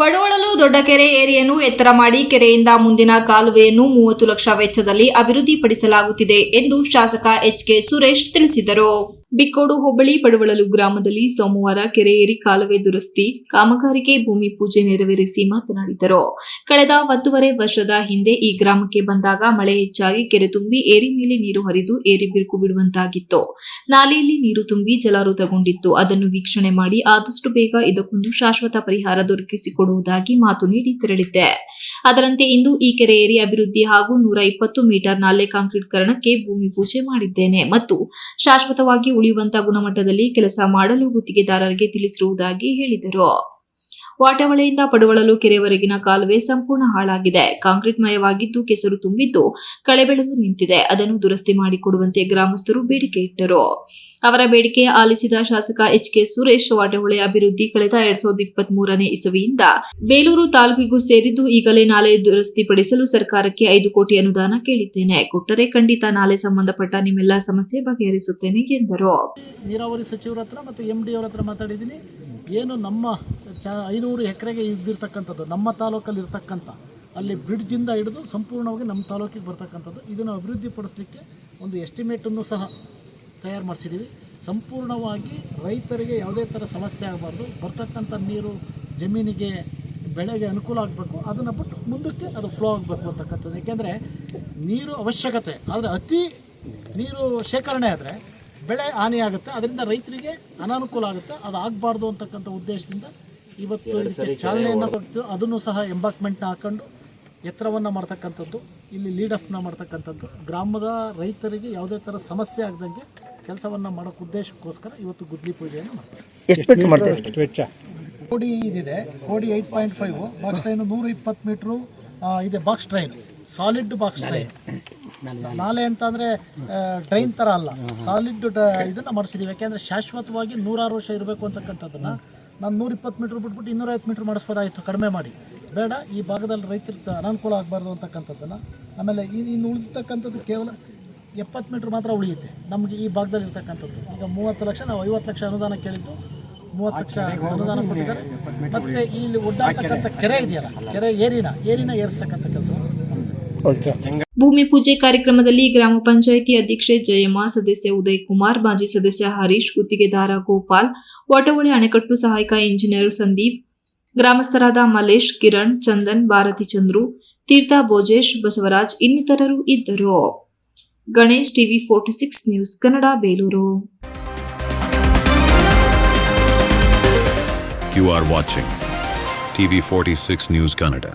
ಪಡವಳಲು ದೊಡ್ಡ ಕೆರೆ ಏರಿಯನ್ನು ಎತ್ತರ ಮಾಡಿ ಕೆರೆಯಿಂದ ಮುಂದಿನ ಕಾಲುವೆಯನ್ನು ಮೂವತ್ತು ಲಕ್ಷ ವೆಚ್ಚದಲ್ಲಿ ಅಭಿವೃದ್ಧಿಪಡಿಸಲಾಗುತ್ತಿದೆ ಎಂದು ಶಾಸಕ ಎಚ್ ಕೆ ಸುರೇಶ್ ತಿಳಿಸಿದರು. ಬಿಕ್ಕೋಡು ಹೋಬಳಿ ಪಡುವಳಲು ಗ್ರಾಮದಲ್ಲಿ ಸೋಮವಾರ ಕೆರೆಯೇರಿ ಕಾಲುವೆ ದುರಸ್ತಿ ಕಾಮಗಾರಿಗೆ ಭೂಮಿ ಪೂಜೆ ನೆರವೇರಿಸಿ ಮಾತನಾಡಿದರು. ಕಳೆದ ಒಂದೂವರೆ ವರ್ಷದ ಹಿಂದೆ ಈ ಗ್ರಾಮಕ್ಕೆ ಬಂದಾಗ ಮಳೆ ಹೆಚ್ಚಾಗಿ ಕೆರೆ ತುಂಬಿ ಏರಿ ಮೇಲೆ ನೀರು ಹರಿದು ಏರಿ ಬಿರುಕು ಬಿಡುವಂತಾಗಿತ್ತು. ನಾಲೆಯಲ್ಲಿ ನೀರು ತುಂಬಿ ಜಲಾವೃತಗೊಂಡಿತ್ತು. ಅದನ್ನು ವೀಕ್ಷಣೆ ಮಾಡಿ ಆದಷ್ಟು ಬೇಗ ಇದಕ್ಕೊಂದು ಶಾಶ್ವತ ಪರಿಹಾರ ದೊರಕಿಸಿಕೊಡುವುದಾಗಿ ಮಾತು ನೀಡಿ ತೆರಳಿದ್ದೆ. ಅದರಂತೆ ಇಂದು ಈ ಕೆರೆ ಏರಿ ಅಭಿವೃದ್ಧಿ ಹಾಗೂ ನೂರ ಇಪ್ಪತ್ತು ಮೀಟರ್ ನಾಲೆ ಕಾಂಕ್ರೀಟ್ಕರಣಕ್ಕೆ ಭೂಮಿ ಪೂಜೆ ಮಾಡಿದ್ದೇನೆ ಮತ್ತು ಶಾಶ್ವತವಾಗಿ ಉಳಿಯುವಂತ ಗುಣಮಟ್ಟದಲ್ಲಿ ಕೆಲಸ ಮಾಡಲು ಗುತ್ತಿಗೆದಾರರಿಗೆ ತಿಳಿಸಿರುವುದಾಗಿ ಹೇಳಿದರು. ವಾಟವಳೆಯಿಂದ ಪಡುವಳಲು ಕೆರೆವರೆಗಿನ ಕಾಲುವೆ ಸಂಪೂರ್ಣ ಹಾಳಾಗಿದೆ. ಕಾಂಕ್ರೀಟ್ ಮಯವಾಗಿದ್ದು ಕೆಸರು ತುಂಬಿದ್ದು ಕಳೆ ಬೆಳೆದು ನಿಂತಿದೆ. ಅದನ್ನು ದುರಸ್ತಿ ಮಾಡಿಕೊಡುವಂತೆ ಗ್ರಾಮಸ್ಥರು ಬೇಡಿಕೆ ಇಟ್ಟರು. ಅವರ ಬೇಡಿಕೆ ಆಲಿಸಿದ ಶಾಸಕ ಎಚ್ ಕೆ ಸುರೇಶ್ ವಾಟಹೊಳೆ ಅಭಿವೃದ್ಧಿ ಕಳೆದ ಎರಡ್ ಸಾವಿರದ ಇಪ್ಪತ್ತ್ ಮೂರನೇ ಇಸವಿಯಿಂದ ಬೇಲೂರು ತಾಲೂಕಿಗೂ ಸೇರಿದ್ದು ಈಗಲೇ ನಾಲೆ ದುರಸ್ತಿಪಡಿಸಲು ಸರ್ಕಾರಕ್ಕೆ ಐದು ಕೋಟಿ ಅನುದಾನ ಕೇಳಿದ್ದೇನೆ. ಕೊಟ್ಟರೆ ಖಂಡಿತ ನಾಲೆ ಸಂಬಂಧಪಟ್ಟ ನಿಮ್ಮೆಲ್ಲ ಸಮಸ್ಯೆ ಬಗೆಹರಿಸುತ್ತೇನೆ ಎಂದರು. ನೀರಾವರಿ ಸಚಿವರ ಹತ್ರ ಮತ್ತು ಎಂ ಡಿ ಅವ್ರ ಹತ್ರ ಮಾತಾಡಿದ್ದೀನಿ. ಏನು ನಮ್ಮ ಚ ಐನೂರು ಎಕರೆಗೆ ಇದ್ದಿರ್ತಕ್ಕಂಥದ್ದು, ನಮ್ಮ ತಾಲೂಕಲ್ಲಿ ಇರ್ತಕ್ಕಂಥ, ಅಲ್ಲಿ ಬ್ರಿಡ್ಜಿಂದ ಹಿಡಿದು ಸಂಪೂರ್ಣವಾಗಿ ನಮ್ಮ ತಾಲೂಕಿಗೆ ಬರ್ತಕ್ಕಂಥದ್ದು. ಇದನ್ನು ಅಭಿವೃದ್ಧಿಪಡಿಸಲಿಕ್ಕೆ ಒಂದು ಎಸ್ಟಿಮೇಟನ್ನು ಸಹ ತಯಾರು ಮಾಡಿಸಿದ್ದೀವಿ ಸಂಪೂರ್ಣವಾಗಿ ರೈತರಿಗೆ ಯಾವುದೇ ಥರ ಸಮಸ್ಯೆ ಆಗಬಾರ್ದು. ಬರ್ತಕ್ಕಂಥ ನೀರು ಜಮೀನಿಗೆ ಬೆಳೆಗೆ ಅನುಕೂಲ ಆಗಬೇಕು. ಅದನ್ನು ಬಿಟ್ಟು ಮುಂದಕ್ಕೆ ಅದು ಫ್ಲೋ ಆಗಬೇಕು ಅಂತಕ್ಕಂಥದ್ದು. ಏಕೆಂದರೆ ನೀರು ಅವಶ್ಯಕತೆ. ಆದರೆ ಅತಿ ನೀರು ಶೇಖರಣೆ ಆದರೆ ಬೆಳೆ ಹಾನಿಯಾಗುತ್ತೆ. ಅದರಿಂದ ರೈತರಿಗೆ ಅನಾನುಕೂಲ ಆಗುತ್ತೆ. ಅದು ಆಗಬಾರ್ದು ಅಂತಕ್ಕಂಥ ಉದ್ದೇಶದಿಂದ ಇವತ್ತು ಇದಕ್ಕೆ ಚಾಲನೆಯನ್ನು ಕೊಟ್ಟು ಅದನ್ನು ಸಹ ಎಂಬಾಕ್ಮೆಂಟ್ನ ಹಾಕೊಂಡು ಎತ್ತರವನ್ನು ಮಾಡ್ತಕ್ಕಂಥದ್ದು ಇಲ್ಲಿ ಲೀಡ್ ಅಪ್ನ ಮಾಡ್ತಕ್ಕಂಥದ್ದು. ಗ್ರಾಮದ ರೈತರಿಗೆ ಯಾವುದೇ ಥರ ಸಮಸ್ಯೆ ಆಗದಂಗೆ ಕೆಲಸವನ್ನು ಮಾಡೋಕ್ಕೆ ಉದ್ದೇಶಕ್ಕೋಸ್ಕರ ಇವತ್ತು ಗುದ್ಲಿ ಪೂಜೆಯನ್ನು ಮಾಡ್ತಾರೆ? ಕೋಡಿ ಇದಿದೆ. ಕೋಡಿ eight point five box drain ನೂರ ಇಪ್ಪತ್ತು ಮೀಟ್ರು ಇದೆ box drain solid box drain ನಾಲೆ ಅಂತಂದರೆ ಟ್ರೈನ್ ಥರ ಅಲ್ಲ. ಸಾಲಿಡ್ ಇದನ್ನು ಮಾಡಿಸಿದ್ದೀವಿ ಯಾಕೆಂದ್ರೆ ಶಾಶ್ವತವಾಗಿ ನೂರಾರು ವರ್ಷ ಇರಬೇಕು ಅಂತಕ್ಕಂಥದ್ದನ್ನು ನಾನು ನೂರ ಇಪ್ಪತ್ತು ಮೀಟ್ರ್ ಬಿಟ್ಬಿಟ್ಟು ಇನ್ನೂರೈವತ್ತು ಮೀಟ್ರ್ ಮಾಡಿಸ್ಬೋದಾಯಿತು ಕಡಿಮೆ ಮಾಡಿ. ಬೇಡ ಈ ಭಾಗದಲ್ಲಿ ರೈತರಿಗೆ ಅನಾನುಕೂಲ ಆಗಬಾರ್ದು ಅಂತಕ್ಕಂಥದ್ದನ್ನು. ಆಮೇಲೆ ಇನ್ನು ಇನ್ನು ಉಳಿದಿರ್ತಕ್ಕಂಥದ್ದು ಕೇವಲ ಎಪ್ಪತ್ತು ಮೀಟ್ರ್ ಮಾತ್ರ ಉಳಿಯುತ್ತೆ ನಮಗೆ ಈ ಭಾಗದಲ್ಲಿ ಇರ್ತಕ್ಕಂಥದ್ದು. ಈಗ ಮೂವತ್ತು ಲಕ್ಷ ನಾವು ಐವತ್ತು ಲಕ್ಷ ಅನುದಾನ ಕೇಳಿದ್ದು ಮೂವತ್ತು ಲಕ್ಷ ಅನುದಾನ ಕೊಟ್ಟಿದ್ದಾರೆ. ಮತ್ತೆ ಇಲ್ಲಿ ಒಡ್ಡಾಡ್ತಕ್ಕಂಥ ಕೆರೆ. ಇದೆಯಲ್ಲ ಕೆರೆ ಏರಿನ ಏರಿನ ಏರಿಸ್ತಕ್ಕಂಥ ಕೆಲಸ ಭೂಮಿ ಪೂಜೆ ಕಾರ್ಯಕ್ರಮದಲ್ಲಿ ಗ್ರಾಮ ಪಂಚಾಯಿತಿ ಅಧ್ಯಕ್ಷೆ ಜಯಮ್ಮ, ಸದಸ್ಯ ಉದಯ್ ಕುಮಾರ್ ಮಾಜಿ ಸದಸ್ಯ ಹರೀಶ್, ಗುತ್ತಿಗೆದಾರ ಗೋಪಾಲ್, ವಾಟವಳ್ಳಿ ಅಣೆಕಟ್ಟು ಸಹಾಯಕ ಇಂಜಿನಿಯರ್ ಸಂದೀಪ್, ಗ್ರಾಮಸ್ಥರಾದ ಮಲೇಶ್, ಕಿರಣ್, ಚಂದನ್, ಭಾರತಿ ಚಂದ್ರು, ತೀರ್ಥ ಭೋಜೇಶ್, ಬಸವರಾಜ್ ಇನ್ನಿತರರು ಇದ್ದರು Ganesh TV forty six news Kannada, Belur you You are watching TV46 News Canada.